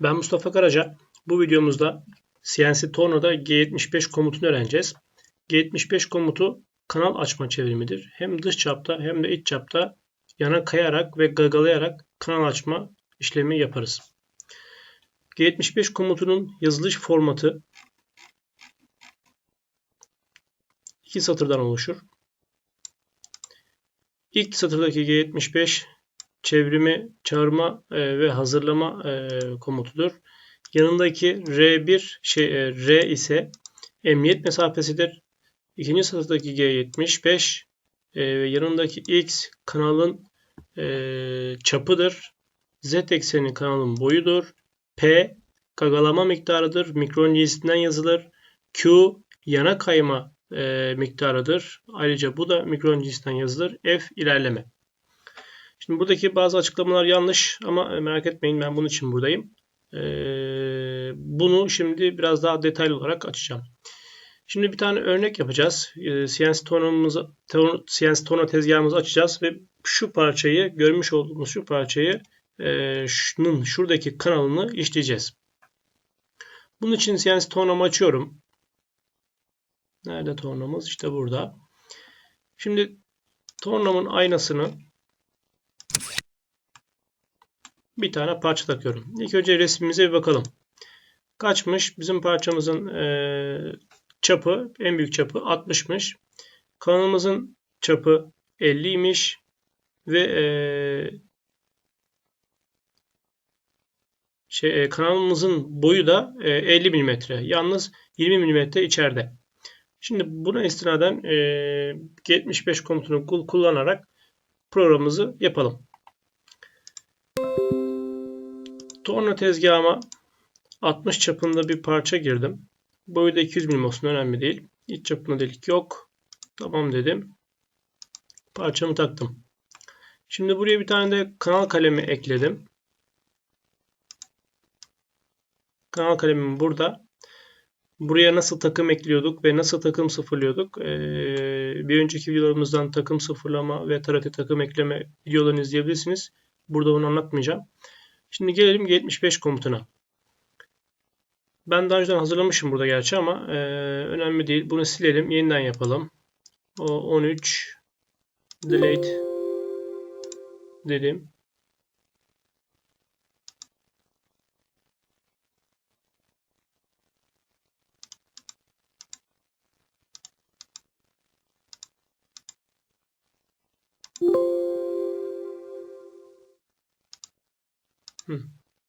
Ben Mustafa Karaca. Bu videomuzda CNC Torna'da G75 komutunu öğreneceğiz. G75 komutu kanal açma çevirimidir. Hem dış çapta hem de iç çapta yana kayarak ve gagalayarak kanal açma işlemi yaparız. G75 komutunun yazılış formatı iki satırdan oluşur. İlk satırdaki G75 çevrimi, çağırma e, ve hazırlama e, komutudur. Yanındaki R1 şey e, R ise emniyet mesafesidir. İkinci satırdaki G75 e, yanındaki X kanalın çapıdır. Z ekseni kanalın boyudur. P gagalama miktarıdır. Mikron cinsinden yazılır. Q yana kayma e, miktarıdır. Ayrıca bu da mikron cinsinden yazılır. F ilerleme. Şimdi buradaki bazı açıklamalar yanlış ama merak etmeyin ben bunun için buradayım. Ee, bunu şimdi biraz daha detaylı olarak açacağım. Şimdi bir tane örnek yapacağız. Ee, CNC tonamızı, CNC tona tezgahımızı açacağız ve şu parçayı görmüş olduğumuz şu parçayı e, şunun şuradaki kanalını işleyeceğiz. Bunun için CNC tornamı açıyorum. Nerede tornamız? İşte burada. Şimdi tornamın aynasını bir tane parça takıyorum. İlk önce resmimize bir bakalım. Kaçmış? Bizim parçamızın e, çapı, en büyük çapı 60'mış. Kanalımızın çapı 50'ymiş. Ve e, şey, e, kanalımızın boyu da e, 50 mm. Yalnız 20 mm içeride. Şimdi buna istinaden e, 75 komutunu kullanarak programımızı yapalım. Torna tezgahıma 60 çapında bir parça girdim. Boyu da 200 mm olsun önemli değil. İç çapında delik yok. Tamam dedim. Parçamı taktım. Şimdi buraya bir tane de kanal kalemi ekledim. Kanal kalemim burada. Buraya nasıl takım ekliyorduk ve nasıl takım sıfırlıyorduk? Ee, bir önceki videolarımızdan takım sıfırlama ve tarafı takım ekleme videolarını izleyebilirsiniz. Burada bunu anlatmayacağım. Şimdi gelelim 75 komutuna. Ben daha önceden hazırlamışım burada gerçi ama e, önemli değil. Bunu silelim. Yeniden yapalım. O 13 delete dedim.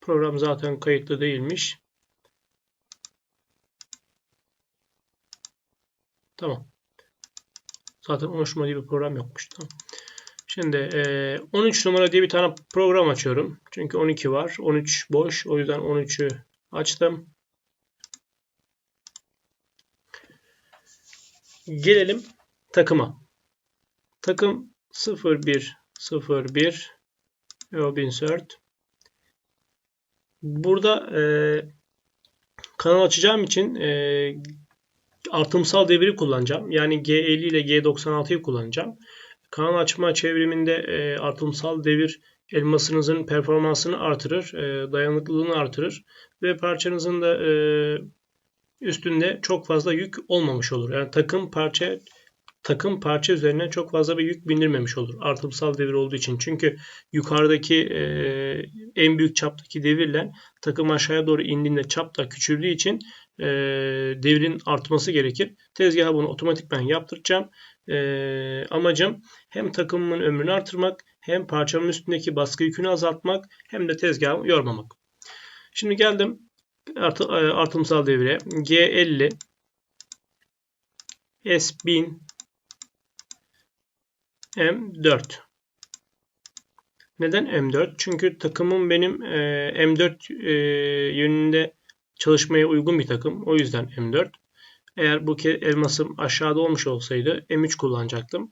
Program zaten kayıtlı değilmiş. Tamam. Zaten 13 numara diye bir program yokmuş. Tamam. Şimdi e, 13 numara diye bir tane program açıyorum. Çünkü 12 var. 13 boş. O yüzden 13'ü açtım. Gelelim takıma. Takım 01 01 ve insert Burada e, kanal açacağım için e, artımsal devri kullanacağım. Yani G50 ile G96'yı kullanacağım. Kanal açma çevriminde e, artımsal devir elmasınızın performansını artırır, e, dayanıklılığını artırır ve parçanızın da e, üstünde çok fazla yük olmamış olur. Yani takım parça takım parça üzerine çok fazla bir yük bindirmemiş olur. Artımsal devir olduğu için. Çünkü yukarıdaki e, en büyük çaptaki devirle takım aşağıya doğru indiğinde çap da küçüldüğü için e, devrin artması gerekir. Tezgaha bunu otomatikman yaptıracağım. E, amacım hem takımımın ömrünü artırmak hem parçamın üstündeki baskı yükünü azaltmak hem de tezgahı yormamak. Şimdi geldim artı, e, artımsal devire. G50 S1000 M4. Neden M4? Çünkü takımım benim e, M4 e, yönünde çalışmaya uygun bir takım. O yüzden M4. Eğer bu elmasım aşağıda olmuş olsaydı M3 kullanacaktım.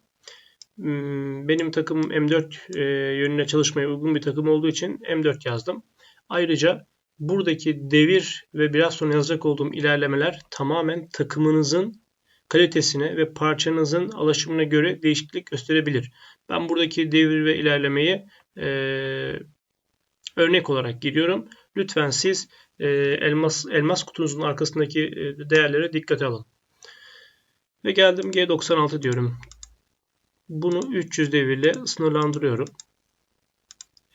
Hmm, benim takımım M4 e, yönüne çalışmaya uygun bir takım olduğu için M4 yazdım. Ayrıca buradaki devir ve biraz sonra yazacak olduğum ilerlemeler tamamen takımınızın kalitesine ve parçanızın alaşımına göre değişiklik gösterebilir. Ben buradaki devir ve ilerlemeyi e, örnek olarak giriyorum. Lütfen siz e, elmas elmas kutunuzun arkasındaki e, değerlere dikkate alın. Ve geldim G96 diyorum. Bunu 300 devirle sınırlandırıyorum.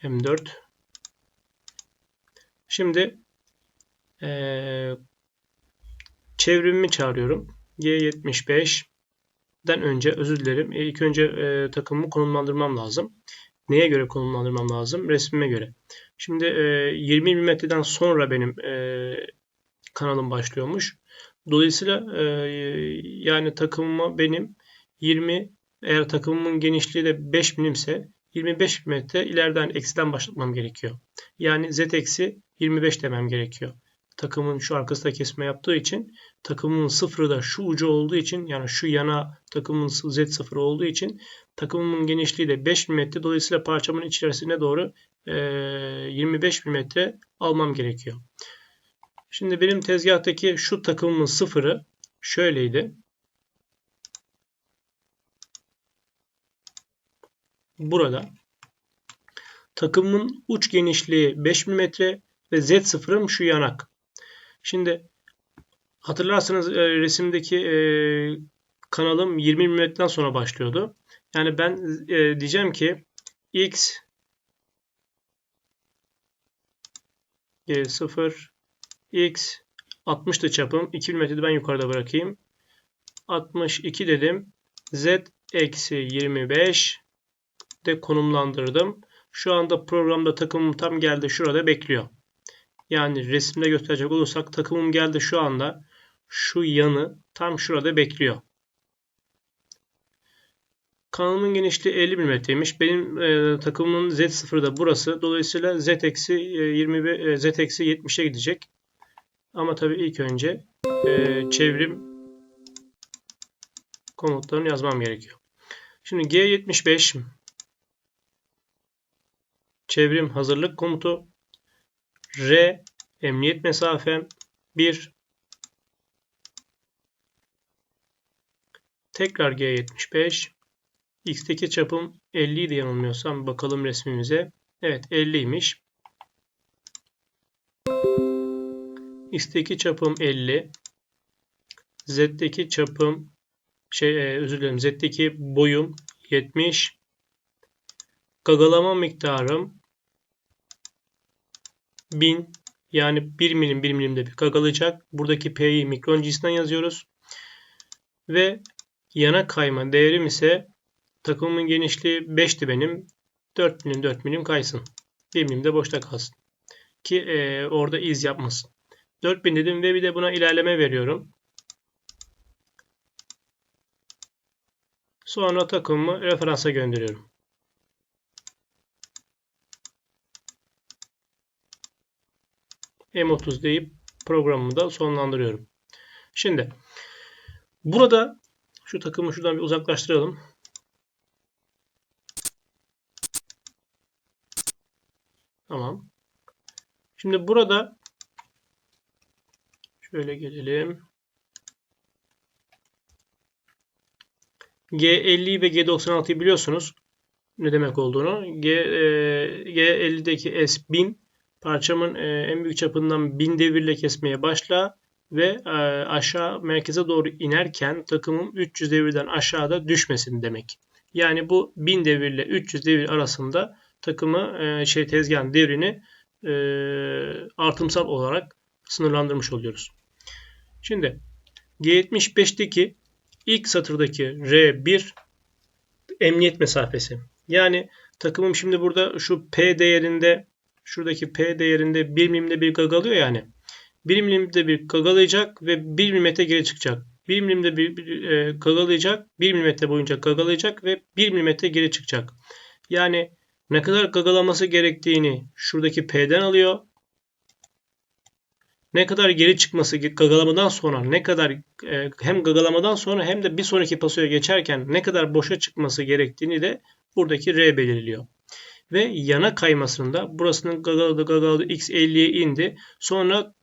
M4. Şimdi ee, çevrimimi çağırıyorum. G75'den önce özür dilerim. E, ilk önce e, takımımı konumlandırmam lazım. Neye göre konumlandırmam lazım? Resmime göre. Şimdi e, 20 mm'den sonra benim e, kanalım başlıyormuş. Dolayısıyla e, yani takımıma benim 20 eğer takımımın genişliği de 5 milimse 25 mm ileriden eksiden başlatmam gerekiyor. Yani z eksi 25 demem gerekiyor. Takımın şu arkasında kesme yaptığı için takımın sıfırı da şu ucu olduğu için yani şu yana takımın z sıfırı olduğu için takımın genişliği de 5 mm dolayısıyla parçamın içerisine doğru e, 25 mm almam gerekiyor. Şimdi benim tezgahtaki şu takımın sıfırı şöyleydi. burada. Takımın uç genişliği 5 mm ve Z sıfırım şu yanak. Şimdi hatırlarsanız e, resimdeki e, kanalım 20 mm'den sonra başlıyordu. Yani ben e, diyeceğim ki X G0 X 60'tı çapım. 2 mm'de ben yukarıda bırakayım. 62 dedim. Z eksi 25 de konumlandırdım. Şu anda programda takımım tam geldi şurada bekliyor. Yani resimde gösterecek olursak takımım geldi şu anda şu yanı tam şurada bekliyor. Kanalımın genişliği 50 mm'ymiş. Benim e, takımımın Z0 da burası. Dolayısıyla Z eksi 20 e, Z eksi 70'e gidecek. Ama tabii ilk önce e, çevrim komutlarını yazmam gerekiyor. Şimdi G75 çevrim hazırlık komutu R emniyet mesafem 1 tekrar G75 X'teki çapım 50 idi yanılmıyorsam bakalım resmimize. Evet 50'ymiş. X'teki çapım 50. Z'deki çapım şey e, özür dilerim Z'deki boyum 70. Gagalama miktarım 1000 yani 1 milim 1 milimde bir gagalayacak. Buradaki P'yi mikron cinsinden yazıyoruz. Ve yana kayma değerim ise takımın genişliği 5'ti benim. 4 milim 4 milim kaysın. 1 milim de boşta kalsın. Ki e, orada iz yapmasın. 4000 dedim ve bir de buna ilerleme veriyorum. Sonra takımımı referansa gönderiyorum. M30 deyip programımı da sonlandırıyorum. Şimdi burada şu takımı şuradan bir uzaklaştıralım. Tamam. Şimdi burada şöyle gelelim. G50 ve G96'yı biliyorsunuz ne demek olduğunu. G, e, G50'deki S1000 Parçamın e, en büyük çapından 1000 devirle kesmeye başla ve e, aşağı merkeze doğru inerken takımım 300 devirden aşağıda düşmesin demek. Yani bu 1000 devirle 300 devir arasında takımı e, şey tezgahın devrini artımsal olarak sınırlandırmış oluyoruz. Şimdi G75'teki ilk satırdaki R1 emniyet mesafesi. Yani takımım şimdi burada şu P değerinde şuradaki P değerinde 1 milimde bir gagalıyor yani. 1 milimde bir gagalayacak ve 1 milimetre geri çıkacak. 1 milimde bir, bir e, gagalayacak, 1 milimetre boyunca gagalayacak ve 1 milimetre geri çıkacak. Yani ne kadar gagalaması gerektiğini şuradaki P'den alıyor. Ne kadar geri çıkması gagalamadan sonra ne kadar e, hem gagalamadan sonra hem de bir sonraki pasoya geçerken ne kadar boşa çıkması gerektiğini de buradaki R belirliyor ve yana kaymasında burasının gagaladı gagaladı x50'ye indi. Sonra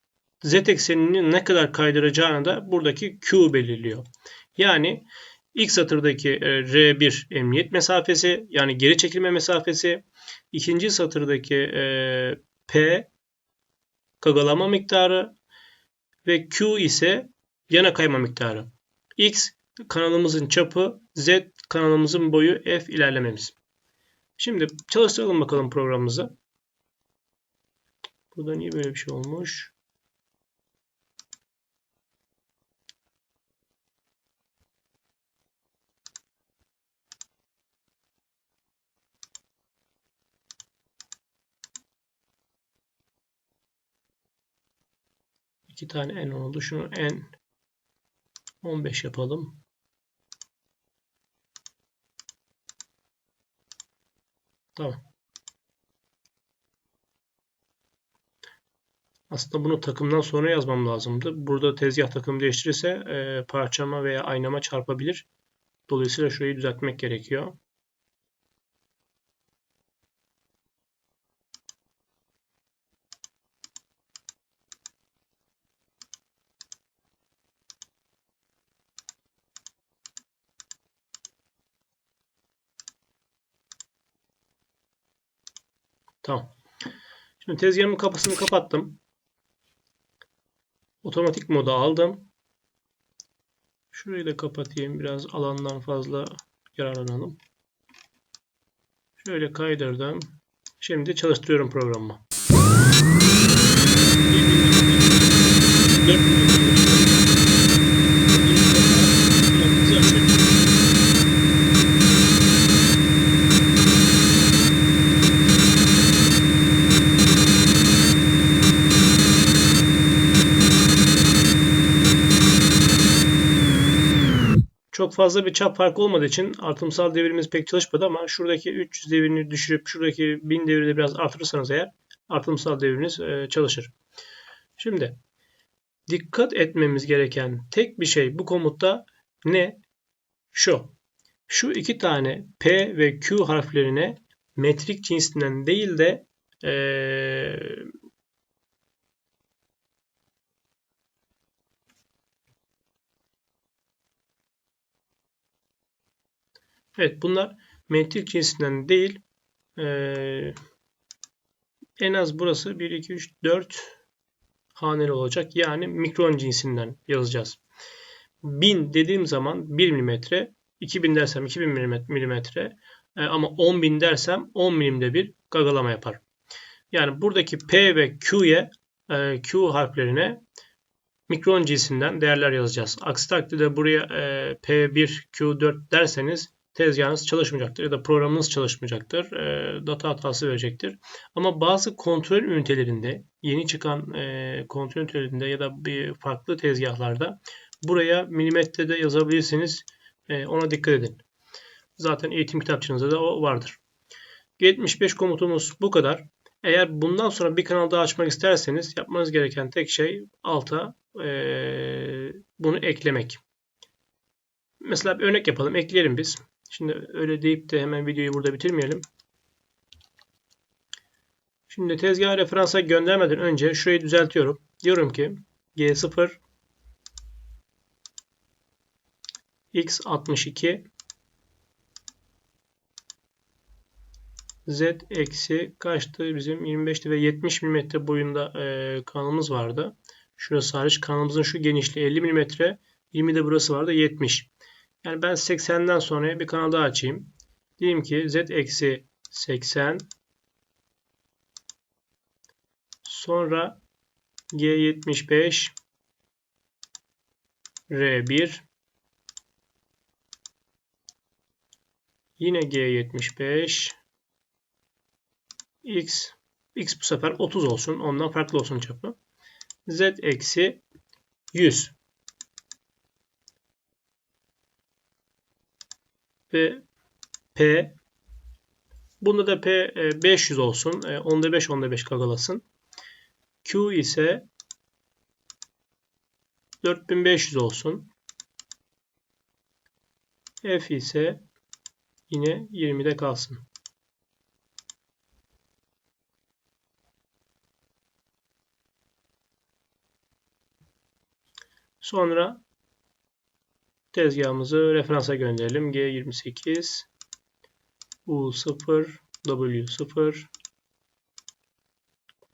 z eksenini ne kadar kaydıracağını da buradaki q belirliyor. Yani ilk satırdaki e, R1 emniyet mesafesi yani geri çekilme mesafesi. ikinci satırdaki e, P gagalama miktarı ve Q ise yana kayma miktarı. X kanalımızın çapı, Z kanalımızın boyu, F ilerlememiz. Şimdi çalıştıralım bakalım programımızı. Burada niye böyle bir şey olmuş? İki tane n oldu. Şunu n 15 yapalım. Tamam. Aslında bunu takımdan sonra yazmam lazımdı. Burada tezgah takım değiştirirse e, parçama veya aynama çarpabilir. Dolayısıyla şurayı düzeltmek gerekiyor. Tamam. Şimdi tezgahımın kapısını kapattım. Otomatik moda aldım. Şurayı da kapatayım. Biraz alandan fazla yararlanalım. Şöyle kaydırdım. Şimdi çalıştırıyorum programı. Fazla bir çap farkı olmadığı için artımsal devrimiz pek çalışmadı ama şuradaki 300 devrini düşürüp şuradaki 1000 devri de biraz artırırsanız eğer artımsal devriniz e, çalışır. Şimdi dikkat etmemiz gereken tek bir şey bu komutta ne? Şu. Şu iki tane P ve Q harflerine metrik cinsinden değil de ee, Evet bunlar metrik cinsinden değil. Ee, en az burası 1, 2, 3, 4 haneli olacak. Yani mikron cinsinden yazacağız. 1000 dediğim zaman 1 mm, 2000 dersem 2000 mm e, ama 10.000 dersem 10 milimde bir gagalama yapar. Yani buradaki P ve Q'ye e, Q harflerine mikron cinsinden değerler yazacağız. Aksi takdirde buraya e, P1, Q4 derseniz tezgahınız çalışmayacaktır ya da programınız çalışmayacaktır. E, data hatası verecektir. Ama bazı kontrol ünitelerinde yeni çıkan e, kontrol ünitelerinde ya da bir farklı tezgahlarda buraya milimetrede yazabilirsiniz. E, ona dikkat edin. Zaten eğitim kitapçınızda da o vardır. 75 komutumuz bu kadar. Eğer bundan sonra bir kanal daha açmak isterseniz yapmanız gereken tek şey alta e, bunu eklemek. Mesela bir örnek yapalım. Ekleyelim biz. Şimdi öyle deyip de hemen videoyu burada bitirmeyelim. Şimdi tezgah referansa göndermeden önce şurayı düzeltiyorum. Diyorum ki G0 X62 Z eksi kaçtı bizim 25'ti ve 70 mm boyunda e, kanalımız vardı. Şurası hariç kanalımızın şu genişliği 50 mm 20 de burası vardı 70. Yani ben 80'den sonra bir kanal daha açayım. Diyeyim ki z eksi 80 sonra G75 R1 yine G75 X X bu sefer 30 olsun. Ondan farklı olsun çapı. Z eksi 100 ve P. Bunda da P 500 e, olsun. E, onda 5 onda 5 kagalasın. Q ise 4500 olsun. F ise yine 20'de kalsın. Sonra tezgahımızı referansa gönderelim. G28 U0 W0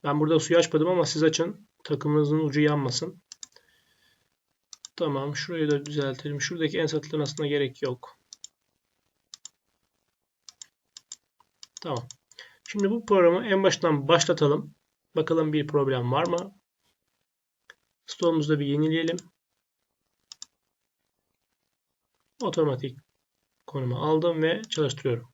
Ben burada suyu açmadım ama siz açın. Takımınızın ucu yanmasın. Tamam. Şurayı da düzeltelim. Şuradaki en satırların aslında gerek yok. Tamam. Şimdi bu programı en baştan başlatalım. Bakalım bir problem var mı? Stoğumuzu da bir yenileyelim. Otomatik konuma aldım ve çalıştırıyorum.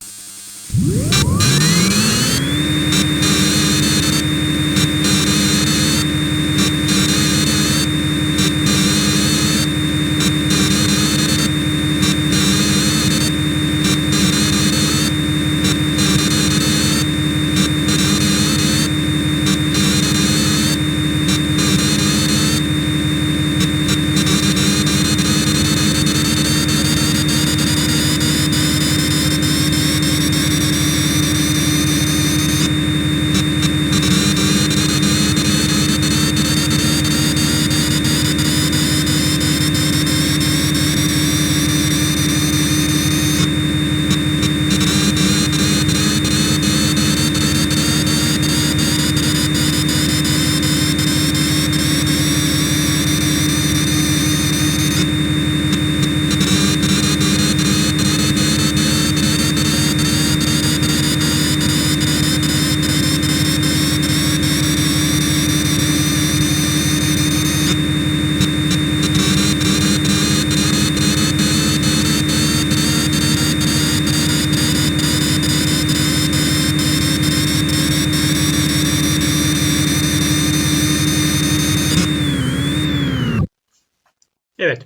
Evet.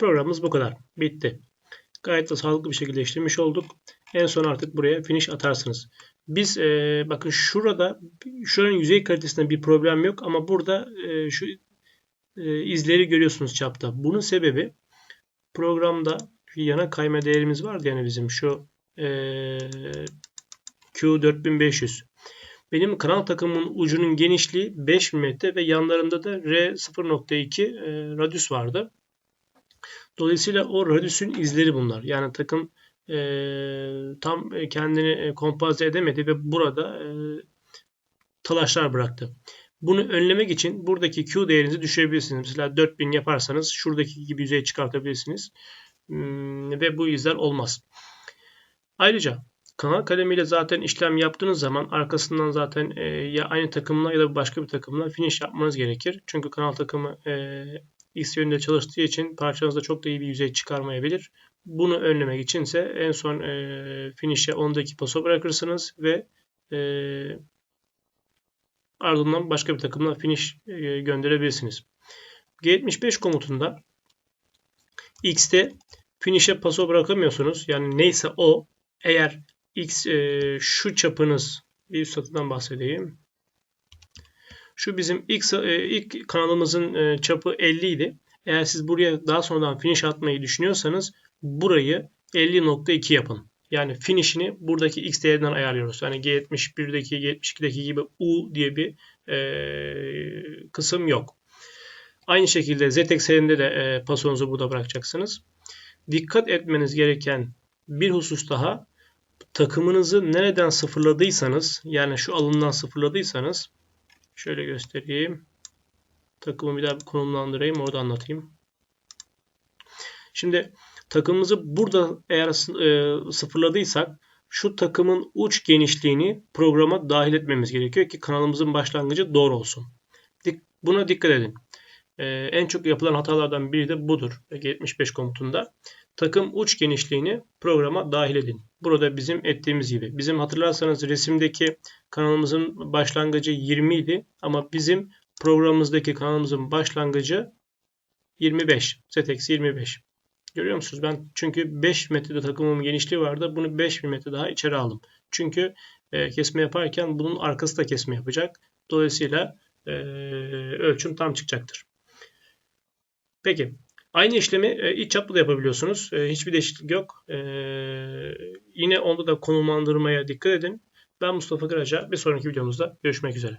Programımız bu kadar. Bitti. Gayet de sağlıklı bir şekilde işlemiş olduk. En son artık buraya finish atarsınız. Biz e, bakın şurada şuranın yüzey kalitesinde bir problem yok ama burada e, şu e, izleri görüyorsunuz çapta. Bunun sebebi programda yana kayma değerimiz vardı yani bizim şu e, Q4500. Benim kanal takımının ucunun genişliği 5 mm ve yanlarında da R0.2 e, radyüs vardı. Dolayısıyla o radyüsün izleri bunlar. Yani takım e, tam kendini e, kompoze edemedi ve burada e, talaşlar bıraktı. Bunu önlemek için buradaki Q değerinizi düşürebilirsiniz. Mesela 4000 yaparsanız şuradaki gibi yüzeye çıkartabilirsiniz. Hmm, ve bu izler olmaz. Ayrıca kanal kalemiyle zaten işlem yaptığınız zaman arkasından zaten e, ya aynı takımla ya da başka bir takımla finish yapmanız gerekir. Çünkü kanal takımı e, X yönünde çalıştığı için parçanızda çok da iyi bir yüzey çıkarmayabilir. Bunu önlemek içinse en son e, finish'e 10'daki paso bırakırsınız ve e, ardından başka bir takımla finish e, gönderebilirsiniz. G75 komutunda X'te finish'e paso bırakamıyorsunuz. Yani neyse o eğer X e, şu çapınız bir üst satından bahsedeyim. Şu bizim ilk, e, ilk kanalımızın e, çapı 50 idi. Eğer siz buraya daha sonradan finish atmayı düşünüyorsanız burayı 50.2 yapın. Yani finishini buradaki x değerinden ayarlıyoruz. Yani G71'deki, G72'deki gibi U diye bir e, kısım yok. Aynı şekilde ZXL'inde de e, pasonuzu burada bırakacaksınız. Dikkat etmeniz gereken bir husus daha takımınızı nereden sıfırladıysanız yani şu alımdan sıfırladıysanız Şöyle göstereyim. Takımı bir daha bir konumlandırayım. Orada anlatayım. Şimdi takımımızı burada eğer e, sıfırladıysak şu takımın uç genişliğini programa dahil etmemiz gerekiyor ki kanalımızın başlangıcı doğru olsun. Buna dikkat edin. Ee, en çok yapılan hatalardan biri de budur. 75 komutunda. Takım uç genişliğini programa dahil edin. Burada bizim ettiğimiz gibi. Bizim hatırlarsanız resimdeki kanalımızın başlangıcı 20 idi ama bizim programımızdaki kanalımızın başlangıcı 25. ZX 25. Görüyor musunuz? Ben çünkü 5 metrede takımımın genişliği vardı. Bunu 5 metre daha içeri aldım. Çünkü e, kesme yaparken bunun arkası da kesme yapacak. Dolayısıyla e, ölçüm tam çıkacaktır. Peki Aynı işlemi e, iç çaplı da yapabiliyorsunuz. E, hiçbir değişiklik yok. E, yine onda da konumlandırmaya dikkat edin. Ben Mustafa Karaca. Bir sonraki videomuzda görüşmek üzere.